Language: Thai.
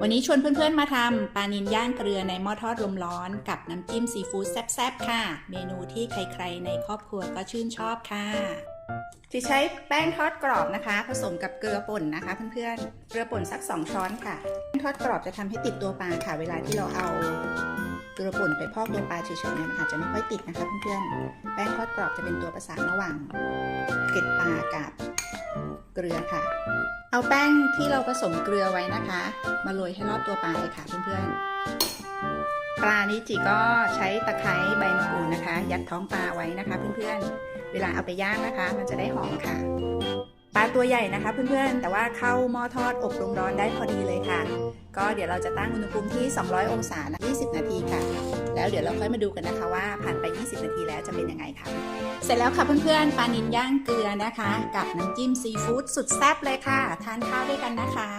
วันนี้ชวนเพื่อนๆมาทำปลานิลย่างเกลือในหม้อทอดลมร้อนกับน้ำจิ้มซีฟู้ดแซ่บๆค่ะ เมนูที่ใครๆในครอบครัวก็ชื่นชอบค่ะจะใช้แป้งทอดกรอบนะคะ ผสมกับเกลือป่นนะคะ เพื่อนๆ เกลือป่นสัก 2 ช้อนค่ะแป้งทอดกรอบจะทำให้ติดตัวปลาค่ะ เวลาที่เราเอาเกลือป่นไปพอกตัวปลาเฉยๆเนี่ยมันอาจจะไม่ค่อยติดนะคะเพื่อนๆ แป้งทอดกรอบจะเป็นตัวประสานระหว่างเกล็ดปลากับ เกลือค่ะ เอาแป้งที่เราผสมเกลือไว้นะคะ มาโรยให้รอบตัวปลาเลยค่ะเพื่อนๆ ปลานี้จีก็ใช้ตะไคร้ใบมะกรูดนะคะ ยัดท้องปลาไว้นะคะ เพื่อนๆ เวลาเอาไปย่างนะคะ มันจะได้หอมค่ะ ปลาตัวใหญ่นะคะ เพื่อนๆ แต่ว่าเข้าหม้อทอดอบลมร้อนได้พอดีเลยค่ะ ก็เดี๋ยวเราจะตั้งอุณหภูมิที่ 200 องศา 20 นาทีค่ะ แล้วเดี๋ยวเราค่อยมาดูกันนะคะว่าผ่านไป 20 นาทีแล้วจะเป็นยังไงค่ะ เสร็จแล้วค่ะเพื่อนๆปลานินย่างเกลือนะคะ กับน้ำจิ้มซีฟู้ดสุดแซ่บเลยค่ะ ทานข้าวด้วยกันนะคะ